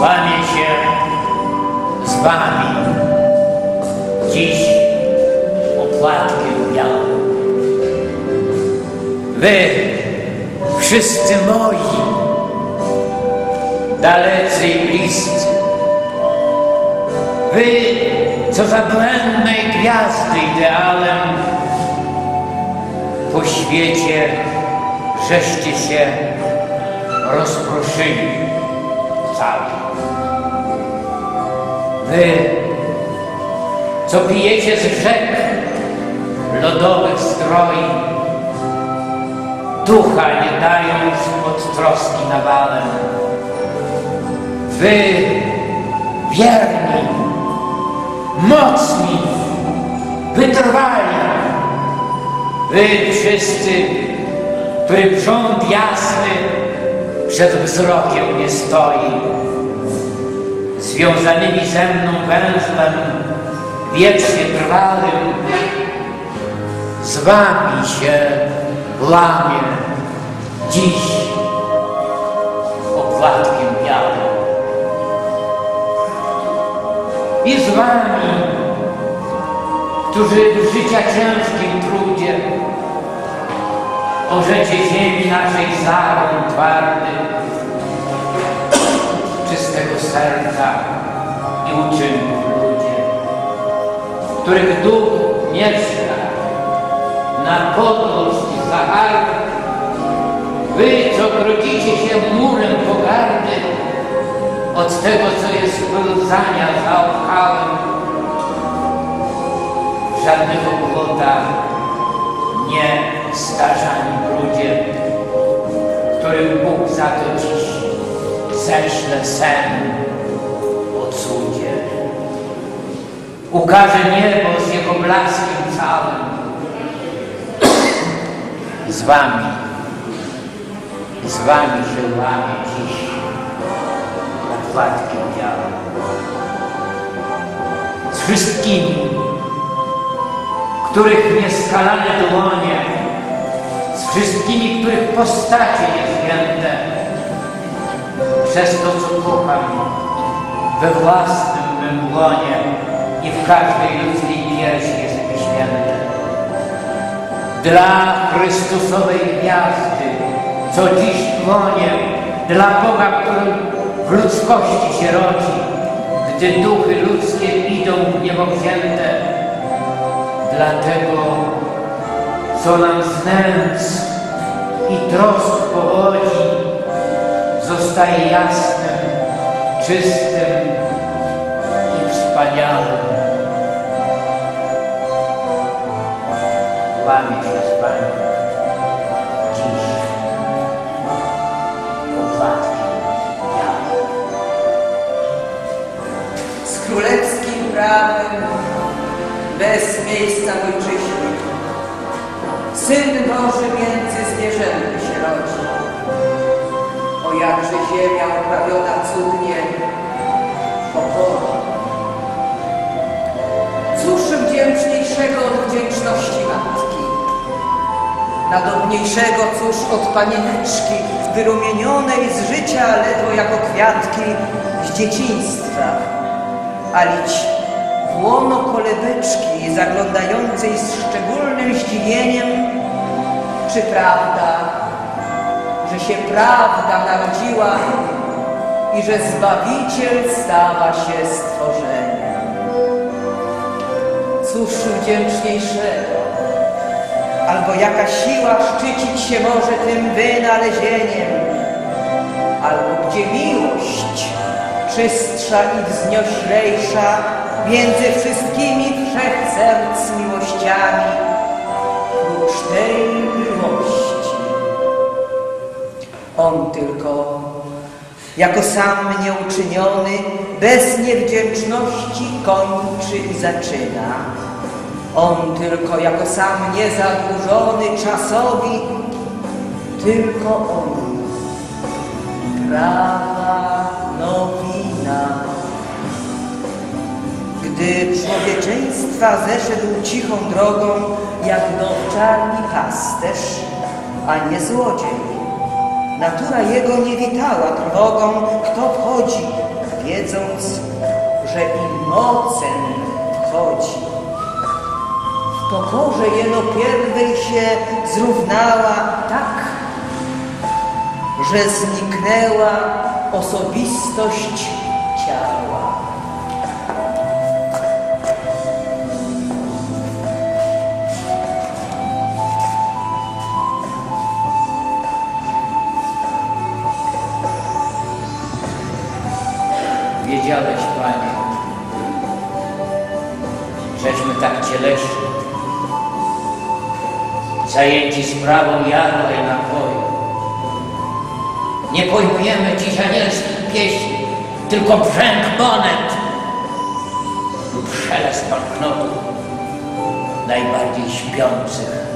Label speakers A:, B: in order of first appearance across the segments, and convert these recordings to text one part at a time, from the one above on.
A: łamie się z wami dziś opłatkiem białym. Wy, wszyscy moi, dalecy i bliscy, wy, co za błędnej gwiazdy idealem po świecie żeście się rozproszyli cały. Wy, co pijecie z rzek lodowych stroi, ducha nie dając od troski nawalem. Wy, wierni, mocni, wytrwali, wy wszyscy, którym rząd jasny przed wzrokiem nie stoi, związanymi ze mną węzłem wiecznie trwałym, z wami się łamie dziś opłatkiem białym. I z wami, którzy w życia ciężkim trudzie orzecie ziemi naszej zagon twardy, czystego serca i uczynków ludzie, których duch mieszka na podmorskich Saharach, wy, co grodzicie się murem pogardy od tego, co jest wyludzania za opchałem, żadnego błota nie starzani ludzie, którym Bóg za to dziś ześle sen Ukaże niebo z jego blaskiem całym. Z wami, z wami się łamie dziś opłatkiem białym. Z wszystkimi, których nieskalane dłonie, z wszystkimi, których postacie niezgięte, przez to, co kocham we własnym mym łonie i w każdej ludzkiej piersi jest mi święte. Dla Chrystusowej gwiazdy, co dziś płonie, dla Boga, który w ludzkości się rodzi, gdy duchy ludzkie idą w niebo wzięte, dlatego, co nam z nędz i trosk powodzi, zostaje jasnym, czystym i wspaniałym. Łamie się z Panem dziś białym.
B: z królewskim prawem, bez miejsca w ojczyźnie. Syn Boży między zwierzęty się rodzi. O jakże ziemia uprawiona cudnie pokorą. Cóż wdzięczniejszego od wdzięczności matki? Nadobniejszego cóż od panieneczki, wyrumienionej z życia ledwo jako kwiatki z dzieciństwa, a lić w łono kolebeczki zaglądającej z szczególnym zdziwieniem, czy prawda, że się prawda narodziła i że Zbawiciel stała się stworzeniem. Cóż wdzięczniejszego, albo jaka siła szczycić się może tym wynalezieniem, albo gdzie miłość czystsza i wznioślejsza między wszystkimi wszech serc miłościami, prócz tej miłości. On tylko, jako sam nieuczyniony, bez niewdzięczności kończy i zaczyna. On tylko jako sam niezadłużony czasowi, tylko on. Prawa nowina. Gdy człowieczeństwa zeszedł cichą drogą, jak do czarni pasterz, a nie złodziej. Natura jego nie witała trwogą, kto wchodzi, wiedząc, że i mocen wchodzi. W pokorze jeno pierwej się zrównała tak, że zniknęła osobistość
A: Wiedziałeś, Panie, żeśmy tak cieleśni, zajęci sprawą jadła i napoju. Nie pojmujemy dziś anielskich pieśni, tylko brzęk monet lub szelest banknotów. Najbardziej śpiących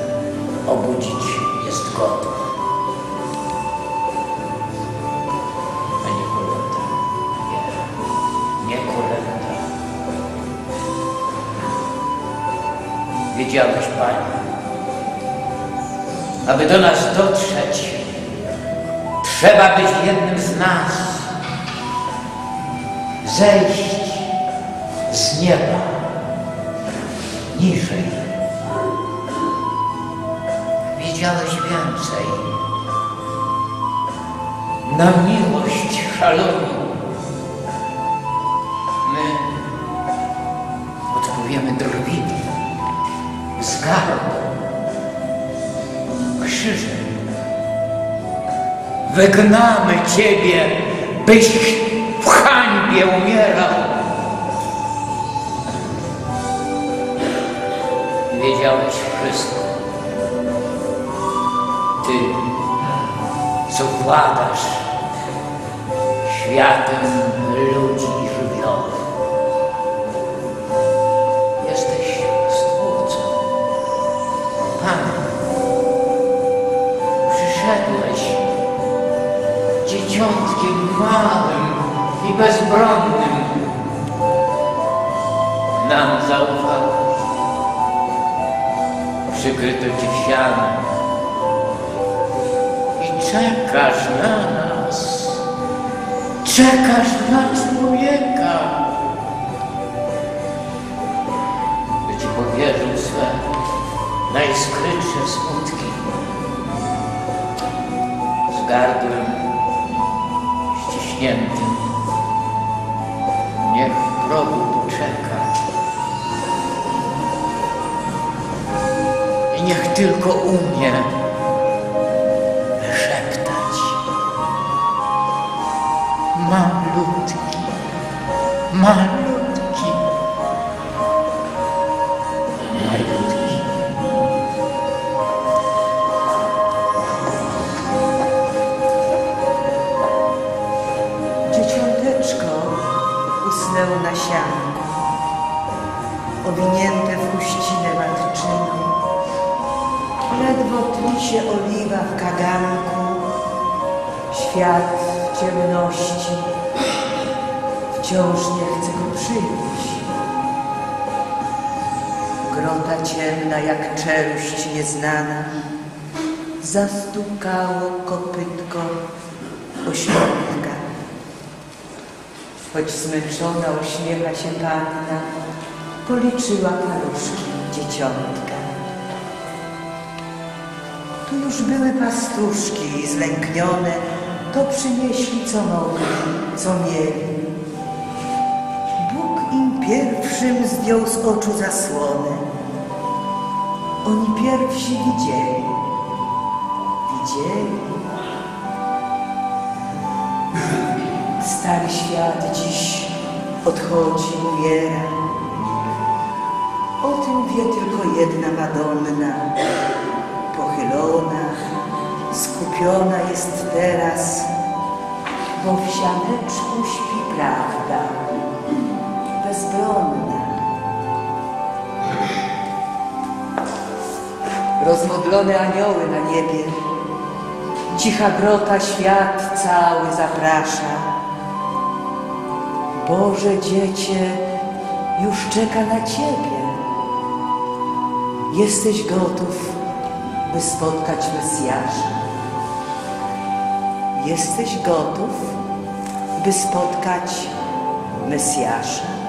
A: obudzić jest gotów. Wiedziałeś, Panie, aby do nas dotrzeć, trzeba być jednym z nas, zejść z nieba. Niżej. Wiedziałeś więcej. Na miłość szaloną my odpowiemy drwinem, wzgardą, krzyżem. Wygnamy Ciebie, byś w hańbie umierał. Wiedziałeś wszystko. Ty, co władasz światem ludzi dzieciątkiem małym i bezbronnym. Nam zaufałeś. Przykryto Cię sianem i czekasz na nas. Czekasz na człowieka, by Ci powierzył swe najskrytsze smutki z gardłem Niech w progu poczeka. I niech tylko umie wyszeptać. Malutki, malutki,
B: owinięte w chuścinę matczyną. Ledwo tli się oliwa w kaganku, świat w ciemności wciąż nie chce go przyjąć. Grota ciemna jak czeluść nieznana, zastukało kopytko ośrodka. Choć zmęczona uśmiecha się panna, policzyła paluszki dzieciątka. Tu już były pastuszki zlęknione, to przynieśli co mogli, co mieli. Bóg im pierwszym zdjął z oczu zasłonę. Oni pierwsi widzieli. Widzieli. Stary świat dziś odchodzi, umiera. Wie tylko jedna Madonna. Pochylona, skupiona jest teraz, bo w sianeczku śpi prawda, bezbronna. Rozmodlone anioły na niebie, cicha grota świat cały zaprasza. Boże Dziecię już czeka na Ciebie. Jesteś gotów, by spotkać Mesjasza. Jesteś gotów, by spotkać Mesjasza.